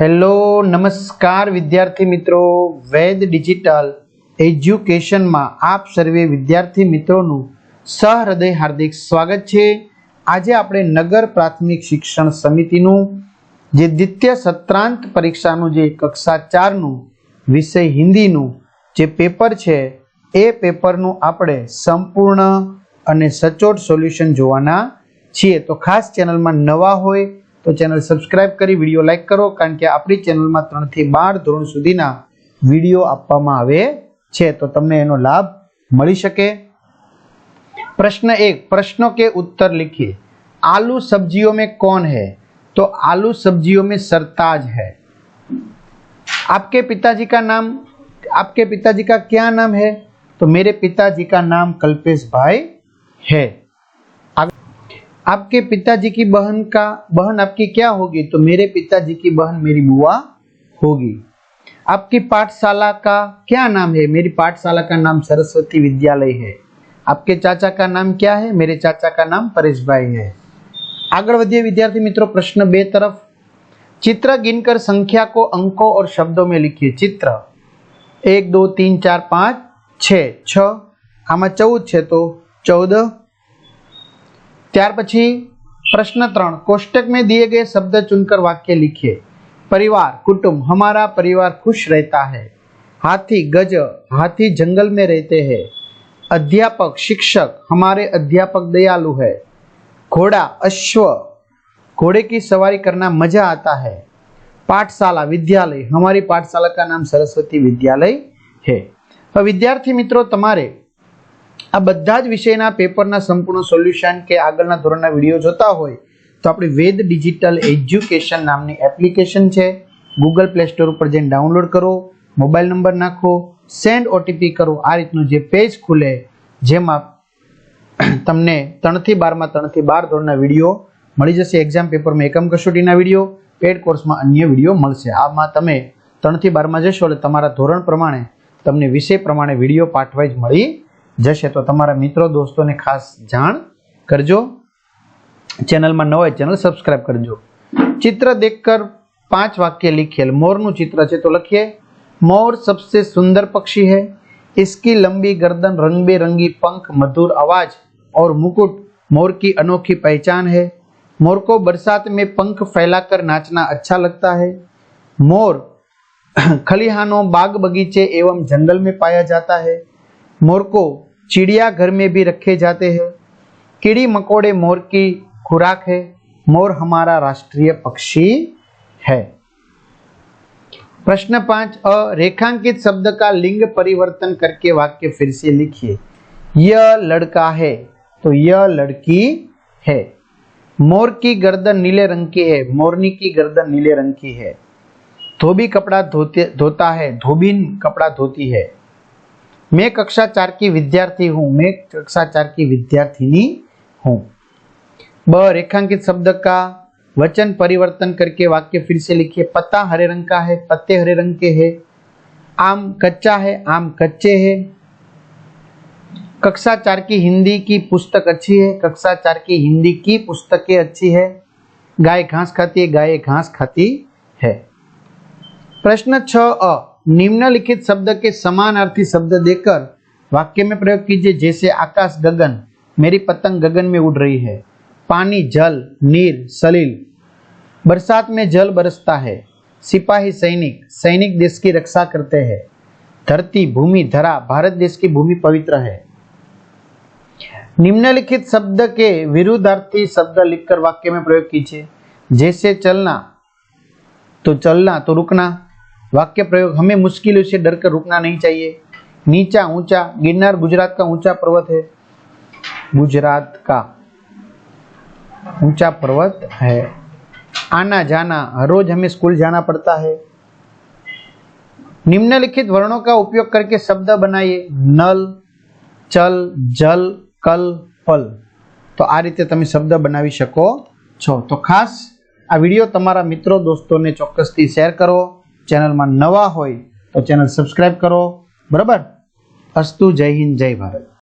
Hello, નમસ્કાર વિદ્યાર્થી મિત્રો. વેદ ડિજિટલ એજ્યુકેશનમાં આપ સર્વે વિદ્યાર્થી મિત્રોનું સહૃદય હાર્દિક સ્વાગત છે. આજે આપણે નગર પ્રાથમિક શિક્ષણ સમિતિનું જે દ્વિતીય સત્રાંત પરીક્ષાનું જે કક્ષા ચારનું વિષય હિન્દીનું જે પેપર છે, એ પેપરનું આપણે સંપૂર્ણ અને સચોટ સોલ્યુશન જોવાના છીએ. તો ખાસ ચેનલમાં નવા હોય તો ચેનલ સબસ્ક્રાઇબ કરી વિડીયો લાઈક કરો કારણ કે આપણી ચેનલમાં ત્રણથી બાર ધોરણ સુધીના વિડીયો આપવામાં આવે છે તો તમને એનો લાભ મળી શકે प्रश्न एक प्रश्नों के उत्तर लिखिए आलू सब्जियों में कौन है तो आलू सब्जियों में सरताज है आपके पिताजी का नाम आपके पिताजी का क्या नाम है तो मेरे पिताजी का नाम कल्पेश भाई है आग- आपके पिताजी की बहन का बहन आपकी क्या होगी तो मेरे पिताजी की बहन मेरी बुआ होगी आपकी पाठशाला का क्या नाम है मेरी पाठशाला का नाम सरस्वती विद्यालय है आपके चाचा का नाम क्या है मेरे चाचा का नाम परेश भाई है आगे बढ़िए विद्यार्थी मित्रों प्रश्न बे तरफ चित्र गिनकर संख्या को अंकों और शब्दों में लिखिए चित्र एक दो तीन चार पाँच छ छ આમાં ચૌદ છે તો ચૌદ ત્યાર પછી પ્રશ્ન ત્રણ कोष्टक में दिए गए शब्द चुनकर वाक्य लिखिए परिवार कुटुंब हमारा परिवार खुश रहता है हाथी गज हाथी जंगल में रहते हैं अध्यापक शिक्षक हमारे अध्यापक दयालु है घोड़ा अश्व घोड़े की सवारी करना मजा आता है पाठशाला विद्यालय हमारी पाठशाला का नाम सरस्वती विद्यालय है હવે વિદ્યાર્થી મિત્રો તમારે આ બધા જ વિષયના પેપરના સંપૂર્ણ સોલ્યુશન કે આગળના ધોરણના વીડિયો જોતા હોય તો આપણી વેદ ડિજિટલ એજ્યુકેશન નામની એપ્લિકેશન છે. ગૂગલ પ્લે સ્ટોર ઉપર જઈને ડાઉનલોડ કરો, મોબાઈલ નંબર નાખો, સેન્ડ ઓટીપી કરો. આ રીતનું જે પેજ ખુલે, જેમાં તમને ત્રણથી બારમાં ત્રણથી બાર ધોરણના વીડિયો મળી જશે. એક્ઝામ પેપરમાં એકમ કસોટીના વીડિયો પેડ કોર્સમાં અન્ય વીડિયો મળશે. આમાં તમે ત્રણથી બારમાં જશો એટલે તમારા ધોરણ પ્રમાણે તમને વિષય પ્રમાણે વીડિયો પાઠવાઈ જ મળી જશે તો તમારા મિત્રો દોસ્તોને ખાસ જાણ કરજો ચેનલમાં નવા હોય ચેનલ સબસ્ક્રાઇબ કરજો चित्र देखकर पांच वाक्य लिखिए मोर नु चित्र છે તો લખીએ मोर सबसे सुंदर पक्षी है इसकी लंबी गर्दन रंग बेरंगी पंख मधुर आवाज और मुकुट मोर की अनोखी पहचान है मोर को बरसात में पंख फैलाकर नाचना अच्छा लगता है मोर खलिहानों बाग बगीचे एवं जंगल में पाया जाता है मोर को चिड़ियाघर में भी रखे जाते हैं। कीड़ी मकोड़े मोर की खुराक है। मोर हमारा राष्ट्रीय पक्षी है। प्रश्न पाँच, अ, रेखांकित शब्द का लिंग परिवर्तन करके वाक्य फिर से लिखिए। यह लड़का है तो यह लड़की है। मोर की गर्दन नीले रंग की है, मोरनी की गर्दन नीले रंग की है। धोबी कपड़ा धोते, धोता है, धोबिन कपड़ा धोती है। मैं कक्षा चार की विद्यार्थी हूँ, मैं कक्षा चार की विद्यार्थिनी हूँ। ब, रेखांकित शब्द का वचन परिवर्तन करके वाक्य फिर से लिखिए। पत्ता हरे रंग का है, पत्ते हरे रंग के हैं। आम कच्चा है, आम कच्चे हैं। कक्षा चार की हिंदी की पुस्तक अच्छी है, कक्षा चार की हिंदी की पुस्तकें अच्छी है। गाय घास खाती है, गाय घास खाती है। प्रश्न छ अ। निम्नलिखित शब्द के समान समानार्थी शब्द देकर वाक्य में प्रयोग कीजिए, जैसे आकाश गगन, मेरी पतंग गगन में उड़ रही है। पानी, जल, नीर, सलील। बरसात में जल बरसता है। सिपाही सैनिक सैनिक देश की रक्षा करते हैं। धरती, भूमि, धरा, भारत देश की भूमि पवित्र है। निम्नलिखित शब्द के विरुद्धार्थी शब्द लिखकर वाक्य में प्रयोग कीजिए, जैसे चलना तो चलना तो रुकना। वाक्य प्रयोग हमें मुश्किलों से डर कर रुकना नहीं चाहिए नीचा ऊंचा गिरनार गुजरात का ऊंचा पर्वत है गुजरात का ऊंचा पर्वत है आना जाना हर रोज हमें स्कूल जाना पड़ता है निम्नलिखित वर्णों का उपयोग करके शब्द बनाइए नल चल જલ કલ પલ તો આ રીતે તમે શબ્દ બનાવી શકો છો તો ખાસ આ વિડીયો તમારા મિત્રો દોસ્તોને ચોક્કસથી શેર કરો ચેનલમાં નવા હોય તો ચેનલ સબસ્ક્રાઇબ કરો. બરાબર? અસ્તુ જય હિન્દ જય ભારત.